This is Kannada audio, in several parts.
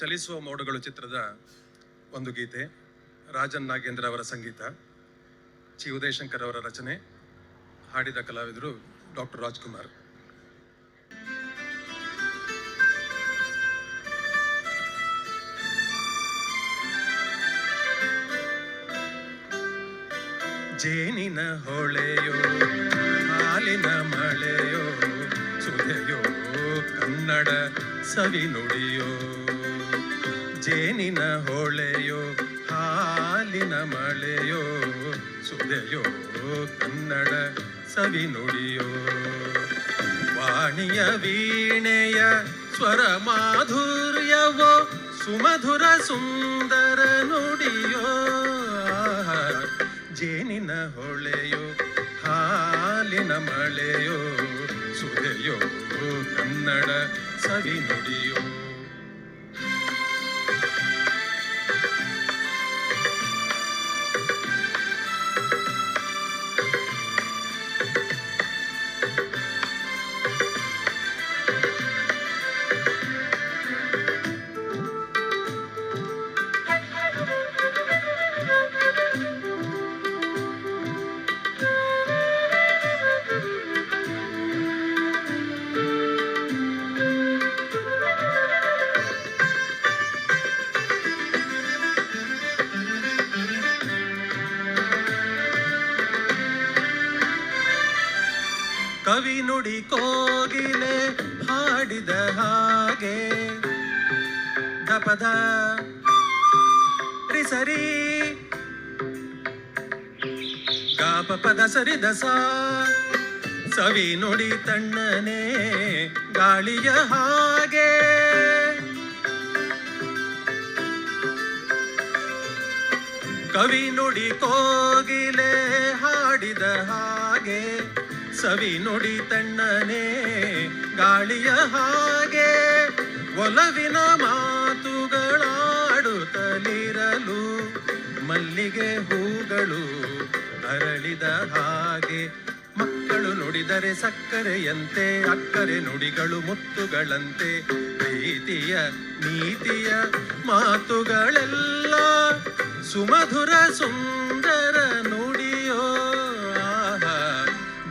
ಚಲಿಸುವ ಮೋಡಗಳು ಚಿತ್ರದ ಒಂದು ಗೀತೆ, ರಾಜನ್ ನಾಗೇಂದ್ರ ಅವರ ಸಂಗೀತ ಚಿ ಉದಯಶಂಕರ್ ಅವರ ರಚನೆ, ಹಾಡಿದ ಕಲಾವಿದರು ಡಾಕ್ಟರ್ ರಾಜ್ಕುಮಾರ್. ಜೇನಿನ ಹೊಳೆಯೋ, ಹಾಲಿನ ಮಳೆಯೋ, ಸುಧೆಯೋ, ಕನ್ನಡ ಸವಿ ನುಡಿಯೋ. ಜೇನಿನ ಹೊಳೆಯೋ, ಹಾಲಿನ ಮಳೆಯೋ, ಸುದೆಯೋ, ಕನ್ನಡ ಸವಿ ನುಡಿಯೋ ವಾಣಿಯ ವೀಣೆಯ ಸ್ವರ ಮಾಧುರ್ಯವೋ, ಸುಮಧುರ ಸುಂದರ ನುಡಿಯೋ. ಜೇನಿನ ಹೊಳೆಯೋ, ಹಾಲಿನ ಮಳೆಯೋ, ಸುದೆಯೋ, ಕನ್ನಡ ಸವಿ ನುಡಿಯೋ ಕವಿ ನುಡಿ ಕೋಗಿಲೆ ಹಾಡಿದ ಹಾಗೆ. ದಪದ ಸರಿ. ಗಾಪ ಪದ ಸರಿದ ಸವಿ ನುಡಿ ತಣ್ಣನೆ ಗಾಳಿಯ ಹಾಗೆ. ಕವಿ ನುಡಿ ಕೋಗಿಲೆ ಹಾಡಿದ ಹಾಗೆ. ಸವಿ ನುಡಿ ತಣ್ಣನೆ ಗಾಳಿಯ ಹಾಗೆ ಒಲವಿನ ಮಾತುಗಳಾಡುತ್ತಲಿರಲು ಮಲ್ಲಿಗೆ ಹೂಗಳು ಅರಳಿದ ಹಾಗೆ ಮಕ್ಕಳು ನುಡಿದರೆ ಸಕ್ಕರೆಯಂತೆ ಅಕ್ಕರೆ ನುಡಿಗಳು ಮುತ್ತುಗಳಂತೆ ಪ್ರೀತಿಯ ನೀತಿಯ ಮಾತುಗಳೆಲ್ಲ ಸುಮಧುರ ಸುಂದರ ಆಹಾ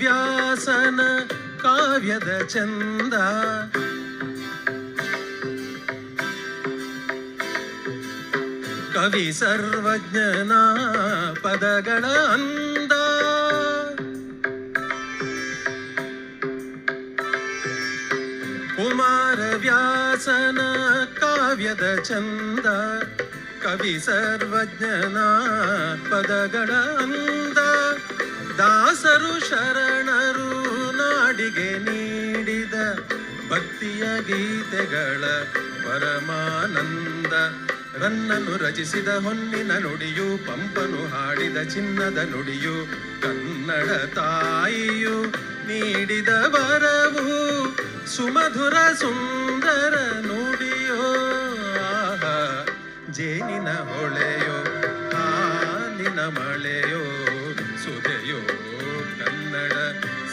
വ്യാസന കാവ്യത ചന്ദ കവി സർവജ്ഞന പദഗണ അന്ത കുമാരവ്യാസന കാവ്യത ചന്ദ കവി സർവജ്ഞന പദഗണ അന്ത ದಾಸರು ಶರಣರು ನಾಡಿಗೆ ನೀಡಿದ ಭಕ್ತಿಯ ಗೀತೆಗಳ ಪರಮಾನಂದ. ರನ್ನನು ರಚಿಸಿದ ಹೊನ್ನಿನ ನುಡಿಯು, ಪಂಪನು ಹಾಡಿದ ಚಿನ್ನದ ನುಡಿಯು, ಕನ್ನಡ ತಾಯಿಯು ನೀಡಿದ ವರವು. ಸುಮಧುರ ಸುಂದರ ನುಡಿಯೋ ಜೇನಿನ ಹೊಳೆಯೋ, ಹಾಲಿನ ಮಳೆಯೋ